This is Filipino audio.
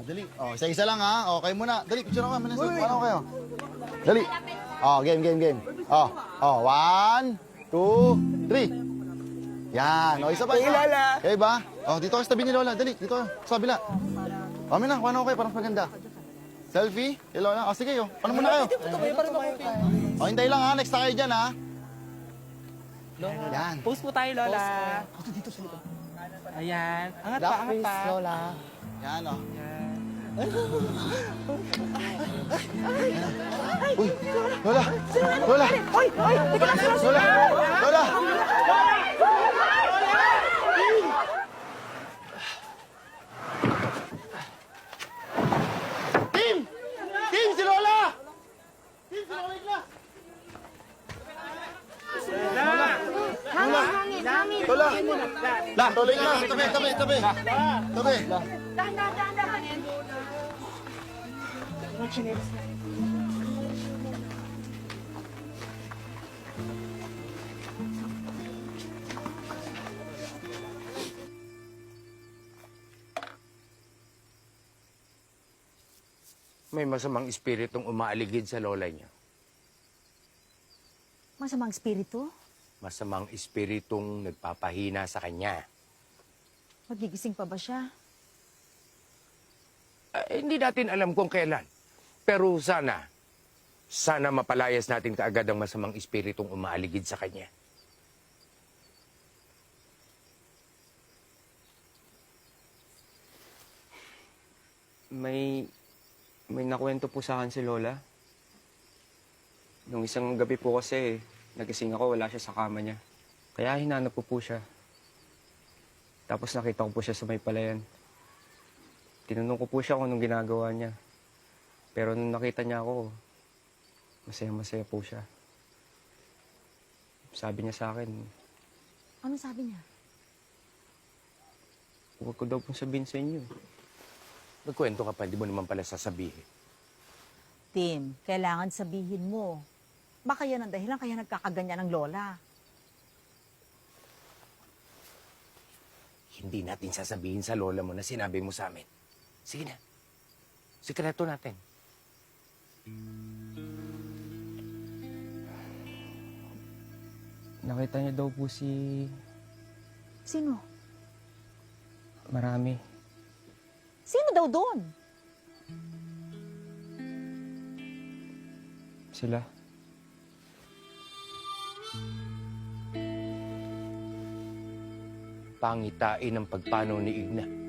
Ah, dali. Oh, isa-isa lang ha. Oh, kayo muna. Dali, picture ako. Manas, ano kayo? Dali. Oh, game, game, game. Oh, oh, one, two, three. Yan. Oh, isa pa. Isa. Lola. Okay ba? Oh, dito ka sa tabi ni Lola. Dali, dito ka. Sa kabila. Kami na, kuha na ako kayo. Parang maganda. Selfie? Kay Lola. Oh, sige, oh. Ano muna kayo? Oh, hintay lang ha. Next na kayo dyan ha. Yan. Post po tayo, Lola. Ayan. Angat pa, angat pa. Lola. Yan, oh. Ayan. Uy, Lola! Lola! Oy, oy, teka lang, Lola! Lola! Tim! Tim, si Lola! Tim, si Lola Hangin. Lola! La, Lola Ignas! Tabi, tabi, tabi! Tabi! Dahan, dahan, dahan, dahan. May masamang espiritong umaaligid sa lola niya. Masamang spirito? Masamang espiritong nagpapahina sa kanya. Magigising pa ba siya? Eh, hindi natin alam kung kailan. Pero sana, sana mapalayas natin kaagad ang masamang espiritong umaaligid sa kanya. May, may nakwento po sa akin si Lola. Nung isang gabi po kasi, nagising ako, wala siya sa kama niya. Kaya hinanap po po siya. Tapos nakita ko po siya sa may palayan. Tinanong ko po siya kung anong ginagawa niya. Pero nung nakita niya ako, masaya-masaya po siya. Sabi niya sa akin, Ano sabi niya? huwag ko daw pong sabihin sa inyo. Nagkwento ka pa, hindi mo naman pala sasabihin. Tim, kailangan sabihin mo. Baka yan ang dahilan kaya nagkakaganyan ng lola. Hindi natin sasabihin sa lola mo na sinabi mo sa amin. Sige na. Sikreto natin. Nakita niya daw po si Sino? Marami. Sino daw doon? Sila. Pangitain ang pagpanaw ni Igna.